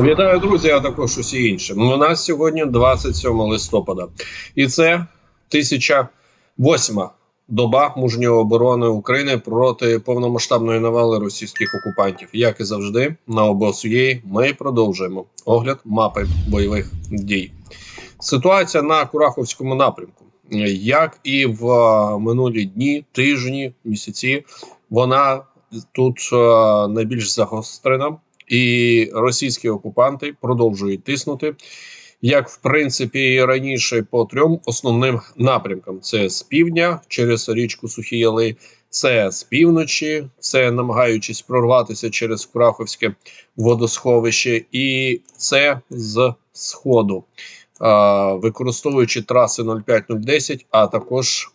Вітаю, друзі, а також усі інші. У нас сьогодні 27 листопада, і це 1008 доба мужньої оборони України проти повномасштабної навали російських окупантів. Як і завжди, на ОБОСУЄ ми продовжуємо огляд мапи бойових дій. Ситуація на Кураховському напрямку, як і в е, минулі дні, тижні, місяці, вона тут е, найбільш загострена і російські окупанти продовжують тиснути, як в принципі і раніше по трьом основним напрямкам: це з півдня через річку Сухі Яли, це з півночі, це намагаючись прорватися через Кураховське водосховище, і це з сходу, використовуючи траси 05-010, а також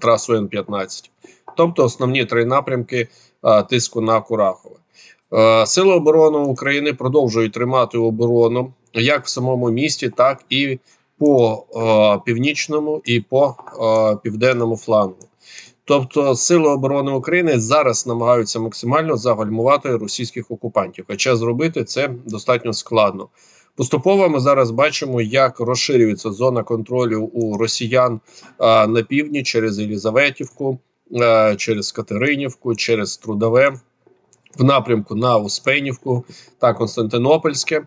трасу Н-15. Тобто основні три напрямки тиску на Курахове. Е, Сили оборони України продовжують тримати оборону як в самому місті, так і по е, північному і по е, південному флангу. Тобто, сили оборони України зараз намагаються максимально загальмувати російських окупантів, хоча зробити це достатньо складно. Поступово ми зараз бачимо, як розширюється зона контролю у росіян е, на півдні через Єлізаветівку, е, через Катеринівку, через Трудове в напрямку на Успенівку та Константинопольське.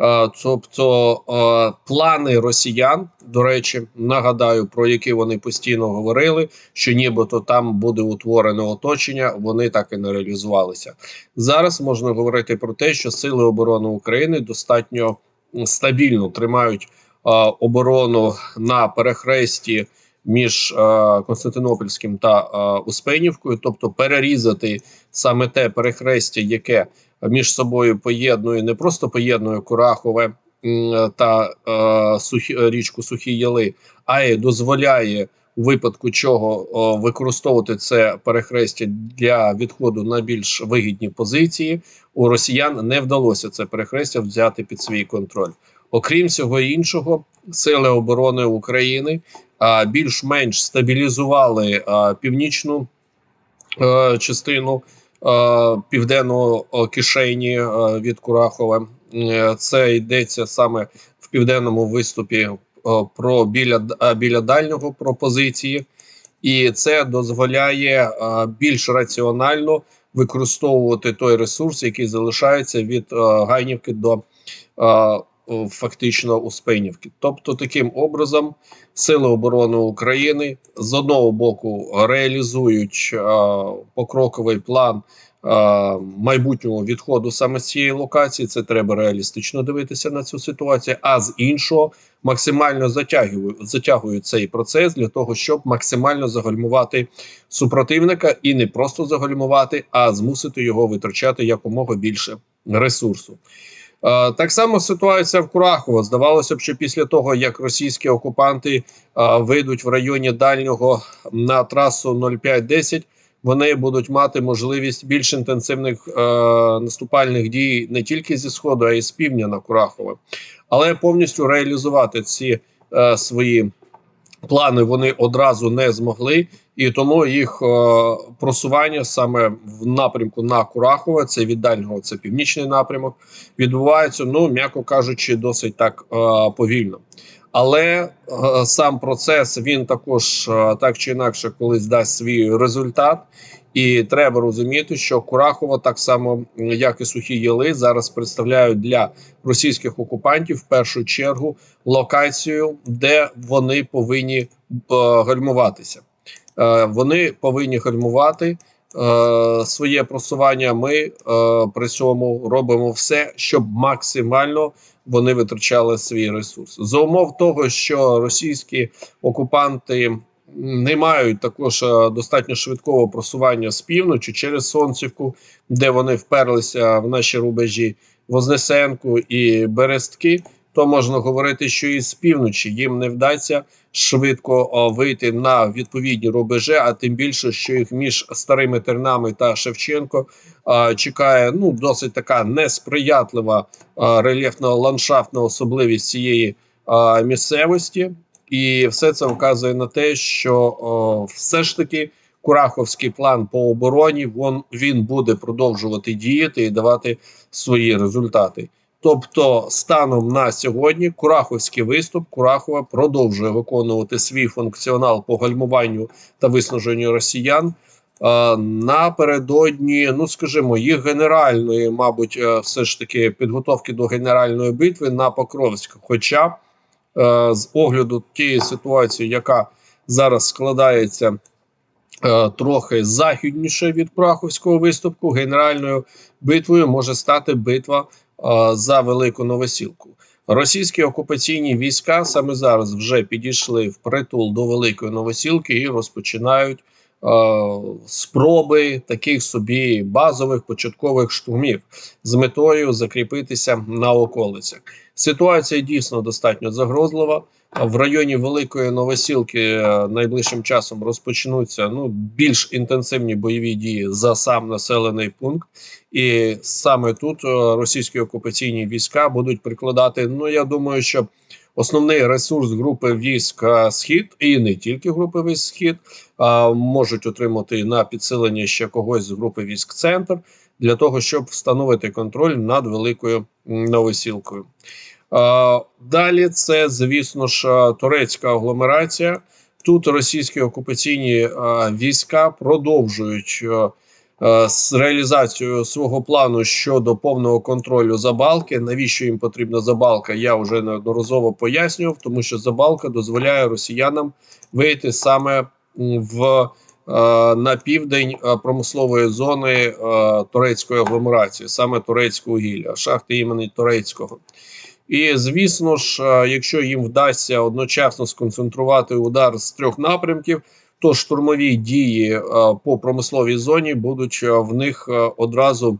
Е, Тобто е, плани росіян, до речі, нагадаю, про які вони постійно говорили, що нібито там буде утворене оточення, вони так і не реалізувалися. Зараз можна говорити про те, що сили оборони України достатньо стабільно тримають е, оборону на перехресті між е, Константинопольським та е, Успенівкою, тобто перерізати саме те перехрестя, яке між собою поєднує не просто поєднує Курахове та е, сухі, річку Сухі Яли, а й дозволяє у випадку чого о, використовувати це перехрестя для відходу на більш вигідні позиції. У росіян не вдалося це перехрестя взяти під свій контроль. Окрім всього іншого, сили оборони України більш-менш стабілізували північну частину південного кишені від Курахова. Е, Це йдеться саме в південному виступі е, про біля, біля дальнього пропозиції, і це дозволяє більш раціонально використовувати той ресурс, який залишається від е, Гайнівки до фактично Успенівки. Тобто, таким образом, Сили оборони України з одного боку реалізують е, покроковий план е, майбутнього відходу саме з цієї локації. Це треба реалістично дивитися на цю ситуацію. А з іншого максимально затягують, затягують цей процес для того, щоб максимально загальмувати супротивника і не просто загальмувати, а змусити його витрачати якомога більше ресурсу. Е, Так само ситуація в Курахово. Здавалося б, що після того, як російські окупанти е, вийдуть в районі дальнього на трасу 0510, вони будуть мати можливість більш інтенсивних е, наступальних дій не тільки зі сходу, а й з півдня на Курахове. Але повністю реалізувати ці свої плани вони одразу не змогли, і тому їх е, просування саме в напрямку на Курахове, це від дальнього, це північний напрямок, відбувається, ну м'яко кажучи, досить так е, повільно. Але е, сам процес він також так чи інакше колись дасть свій результат. І треба розуміти, що Курахово, так само як і сухі яли, зараз представляють для російських окупантів в першу чергу локацію, де вони повинні е, гальмуватися. Е, вони повинні гальмувати е, своє просування. Ми е, при цьому робимо все, щоб максимально вони витрачали свій ресурс за умов того, що російські окупанти не мають також достатньо швидкого просування з півночі через Сонцівку, де вони вперлися в наші рубежі Вознесенку і Берестки. То можна говорити, що і з півночі їм не вдасться швидко вийти на відповідні рубежі, а тим більше, що їх між старими тернами та Шевченко чекає ну досить така несприятлива а, рельєфно ландшафтна особливість цієї місцевості, і все це вказує на те, що все ж таки Кураховський план по обороні він буде продовжувати діяти і давати свої результати. Тобто, станом на сьогодні Кураховський виступ Курахова продовжує виконувати свій функціонал по гальмуванню та виснаженню росіян. Е, Напередодні, ну скажімо, їх генеральної, мабуть, е, все ж таки підготовки до генеральної битви на Покровськ. Хоча е, з огляду тієї ситуації, яка зараз складається е, трохи західніше від Праховського виступу, генеральною битвою може стати битва за велику новосілку. Російські окупаційні війська саме зараз вже підійшли в притул до великої новосілки і розпочинають е, спроби таких собі базових початкових штурмів з метою закріпитися на околицях. Ситуація дійсно достатньо загрозлива. В районі Великої Новосілки е, найближчим часом розпочнуться ну більш інтенсивні бойові дії за сам населений пункт, і саме тут е, російські окупаційні війська будуть прикладати. Ну я думаю, що основний ресурс групи військ е, схід і не тільки групи військ схід а можуть отримати на підсилення ще когось з групи військ центр для того, щоб встановити контроль над великою новосілкою. Е, Далі це, звісно ж, е, турецька агломерація. Тут російські окупаційні війська продовжують з реалізацією свого плану щодо повного контролю забалки. Навіщо їм потрібна забалка? Я вже неодноразово пояснював, тому що забалка дозволяє росіянам вийти саме в е, на південь е, промислової зони е, турецької агломерації, саме турецького гілля, шахти імені Турецького. І звісно ж, е, якщо їм вдасться одночасно сконцентрувати удар з трьох напрямків, то штурмові дії е, по промисловій зоні будуть е, в них е, одразу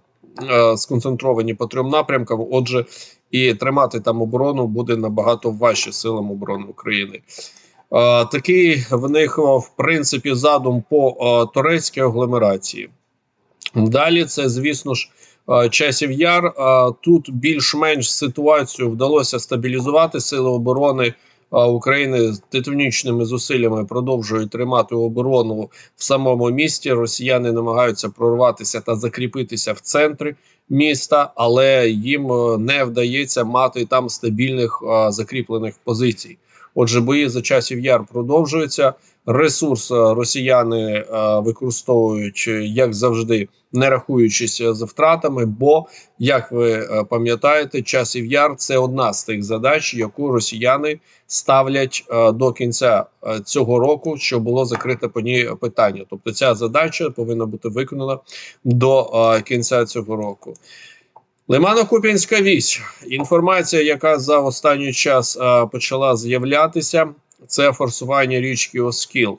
сконцентровані по трьом напрямкам. Отже, і тримати там оборону буде набагато важче силам оборони України. Такий в них в принципі задум по турецькій агломерації. Далі це, звісно ж, часів яр. Тут більш-менш ситуацію вдалося стабілізувати. Сили оборони України титанічними зусиллями продовжують тримати оборону в самому місті. Росіяни намагаються прорватися та закріпитися в центрі міста, але їм е, не вдається мати там стабільних закріплених позицій. Отже, бої за часів яр продовжуються. Ресурс е, росіяни е, використовують е, як завжди, не рахуючись з втратами. Бо, як ви пам'ятаєте, часів яр це одна з тих задач, яку росіяни ставлять до кінця цього року, що було закрите по ній питання. Тобто, ця задача повинна бути виконана до кінця цього року. Лимано-Куп'янська вісь. Інформація, яка за останній час е, почала з'являтися, це форсування річки Оскіл.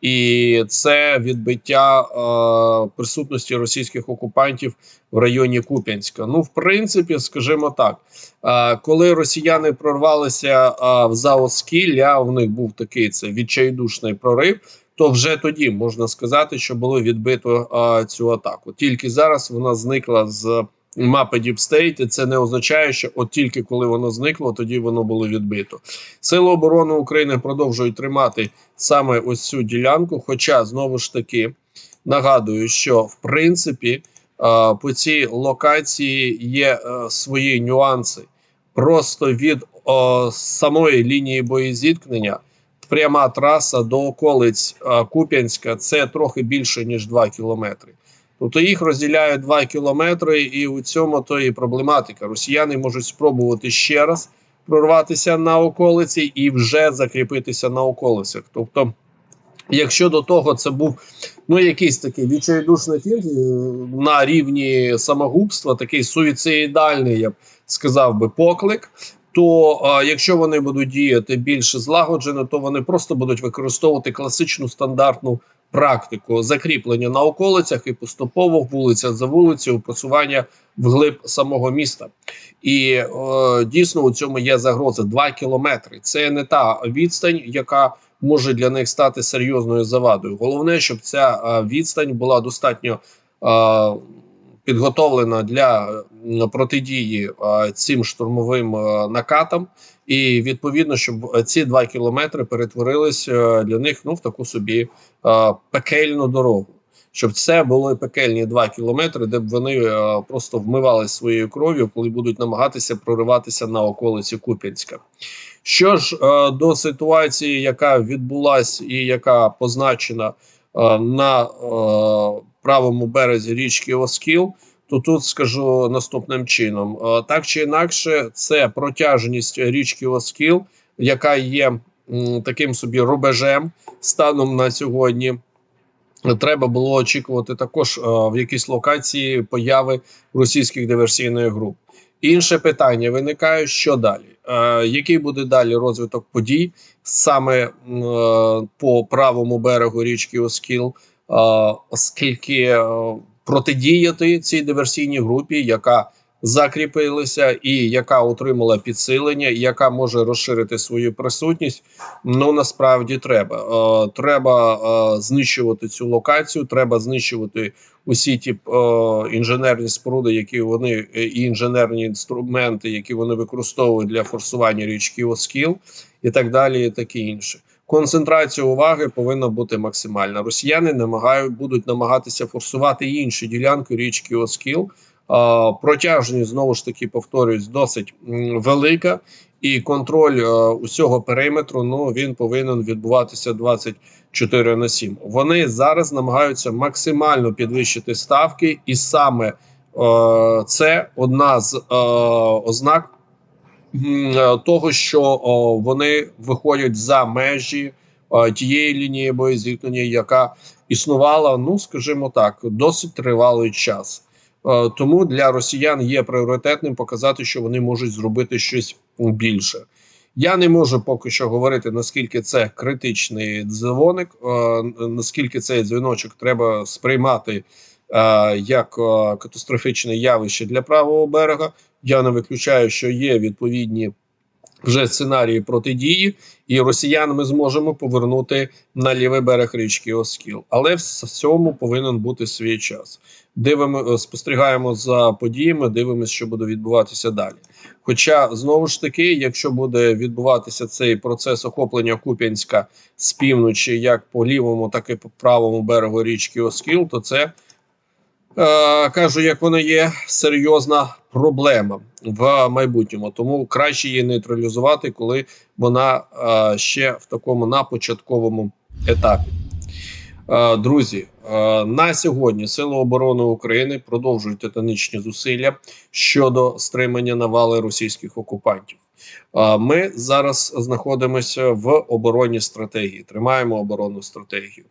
І це відбиття е, присутності російських окупантів в районі Куп'янська. Ну, в принципі, скажімо так, е, коли росіяни прорвалися е, в Заоскілля, у них був такий це відчайдушний прорив. То вже тоді можна сказати, що було відбито е, цю атаку. Тільки зараз вона зникла з мапи Deep State, і це не означає, що от тільки коли воно зникло, тоді воно було відбито. Сили оборони України продовжують тримати саме ось цю ділянку. Хоча знову ж таки нагадую, що в принципі по цій локації є е, свої нюанси. Просто від о, самої лінії боєзіткнення пряма траса до околиць е, Куп'янська це трохи більше ніж 2 кілометри. Тобто їх розділяє 2 кілометри, і у цьому то і проблематика. Росіяни можуть спробувати ще раз прорватися на околиці і вже закріпитися на околицях. Тобто, якщо до того це був ну якийсь такий відчайдушний фільм е, на рівні самогубства, такий суїцидальний, я б сказав би, поклик. То а, якщо вони будуть діяти більш злагоджено, то вони просто будуть використовувати класичну стандартну практику закріплення на околицях і поступово вулиця за вулицею просування вглиб самого міста. І е, дійсно у цьому є загроза 2 кілометри. Це не та відстань, яка може для них стати серйозною завадою. Головне, щоб ця е, відстань була достатньо. Е, Підготовлена для е, протидії е, цим штурмовим е, накатам, і відповідно, щоб ці два кілометри перетворились е, для них ну в таку собі пекельну дорогу. щоб це були пекельні 2 кілометри, де б вони просто вмивали своєю кров'ю, коли будуть намагатися прориватися на околиці Куп'янська. Що ж до ситуації, яка відбулася і яка позначена на правому березі річки Оскіл, то тут скажу наступним чином: Е, так чи інакше, це протяжність річки Оскіл, яка є таким собі рубежем станом на сьогодні. Треба було очікувати також е, в якійсь локації появи російських диверсійних груп. Інше питання виникає: що далі? Е, який буде далі розвиток подій саме по правому берегу річки Оскіл, оскільки е, протидіяти цій диверсійній групі, яка закріпилася і яка отримала підсилення, і яка може розширити свою присутність. Ну насправді треба. Е, треба е, знищувати цю локацію. Треба знищувати усі ті е, інженерні споруди, які вони е, і інженерні інструменти, які вони використовують для форсування річки Оскіл, і так далі, і таке інше. Концентрація уваги повинна бути максимальна. Росіяни намагають будуть намагатися форсувати інші ділянки річки Оскіл. Протяжність знову ж таки повторюсь, досить велика, і контроль е, усього периметру ну він повинен відбуватися 24 на 7. Вони зараз намагаються максимально підвищити ставки, і саме е, це одна з е, ознак того, що вони виходять за межі е, тієї лінії боєзіткнення, яка існувала, ну скажімо так, досить тривалий час. Е, Тому для росіян є пріоритетним показати, що вони можуть зробити щось більше. Я не можу поки що говорити наскільки це критичний дзвоник, е, наскільки цей дзвіночок треба сприймати е, як е, катастрофічне явище для правого берега. Я не виключаю, що є відповідні вже сценарії протидії, і росіян ми зможемо повернути на лівий берег річки Оскіл. Але в цьому повинен бути свій час. Дивимо, спостерігаємо за подіями, дивимося, що буде відбуватися далі. Хоча знову ж таки, якщо буде відбуватися цей процес охоплення Куп'янська з півночі, як по лівому, так і по правому берегу річки Оскіл, то це е, кажу, як воно є серйозна проблема в майбутньому. Тому краще її нейтралізувати, коли вона е, ще в такому на початковому етапі. Е, Друзі, е, на сьогодні Сили оборони України продовжують титанічні зусилля щодо стримання навали російських окупантів. Ми зараз знаходимося в оборонній стратегії, тримаємо оборонну стратегію,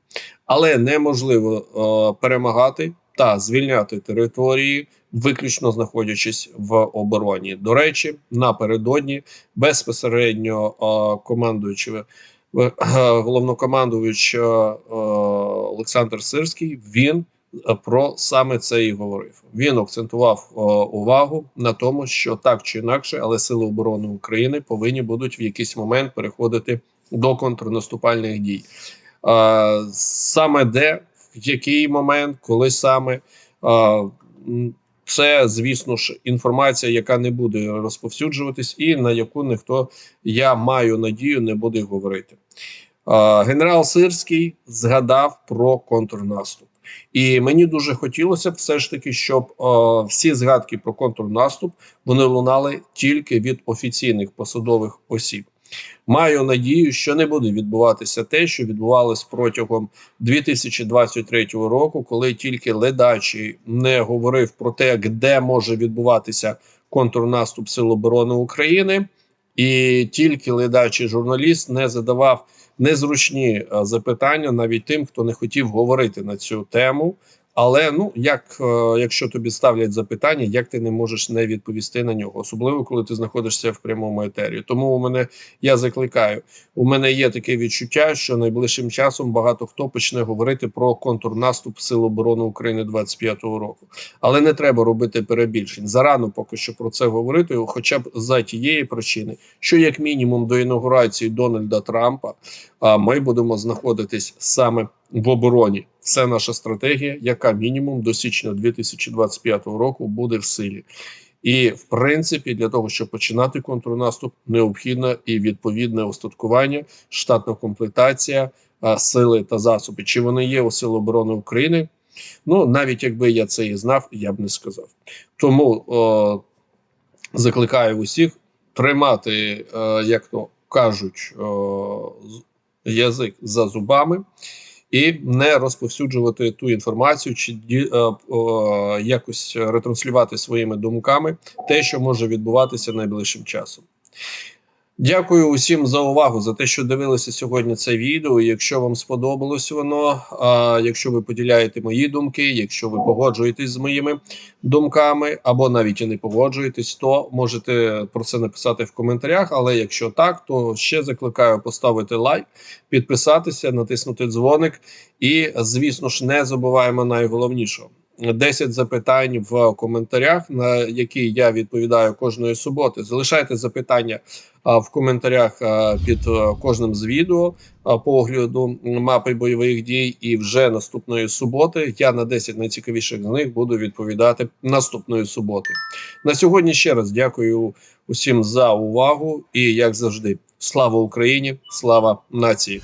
але неможливо перемагати та звільняти території, виключно знаходячись в обороні. До речі, напередодні безпосередньо е, командуючи е, е, Олександр Сирський. Він е, про саме це і говорив. Він акцентував е, увагу на тому, що так чи інакше, але сили оборони України повинні будуть в якийсь момент переходити до контрнаступальних дій. Е, Саме де, в який момент, коли саме це, звісно ж, інформація, яка не буде розповсюджуватись, і на яку ніхто, я маю надію, не буде говорити. Генерал Сирський згадав про контрнаступ. І мені дуже хотілося б все ж таки, щоб е, всі згадки про контрнаступ вони лунали тільки від офіційних посадових осіб. Маю надію, що не буде відбуватися те, що відбувалось протягом 2023 року, коли тільки ледачі не говорив про те, де може відбуватися контрнаступ Сил оборони України, і тільки ледачий журналіст не задавав незручні е, запитання навіть тим, хто не хотів говорити на цю тему. Але ну як е, якщо тобі ставлять запитання, як ти не можеш не відповісти на нього, особливо коли ти знаходишся в прямому етері. Тому у мене я закликаю. У мене є таке відчуття, що найближчим часом багато хто почне говорити про контрнаступ Сил оборони України 25-го року. Але не треба робити перебільшень. Зарано поки що про це говорити, хоча б за тієї причини, що як мінімум до інаугурації Дональда Трампа а ми будемо знаходитись саме в обороні. Це наша стратегія, яка мінімум до січня 2025 року буде в силі. І в принципі, для того, щоб починати контрнаступ, необхідно і відповідне устаткування, штатна комплектація, сили та засоби. Чи вони є у Сил оборони України? Ну, навіть якби я це і знав, я б не сказав. Тому о, закликаю усіх тримати, е, як то кажуть, о, язик за зубами і не розповсюджувати ту інформацію, чи ді- е, якось ретранслювати своїми думками те, що може відбуватися найближчим часом. Дякую усім за увагу за те, що дивилися сьогодні це відео. Якщо вам сподобалось воно, а якщо ви поділяєте мої думки, якщо ви погоджуєтесь з моїми думками, або навіть і не погоджуєтесь, то можете про це написати в коментарях. Але якщо так, то ще закликаю поставити лайк, підписатися, натиснути дзвоник. І, звісно ж, не забуваємо найголовнішого. 10 запитань в коментарях, на які я відповідаю кожної суботи. Залишайте запитання в коментарях під кожним з відео а, по огляду мапи бойових дій. І вже наступної суботи я на 10 найцікавіших з них буду відповідати наступної суботи. На сьогодні ще раз дякую усім за увагу і як завжди, слава Україні, слава нації.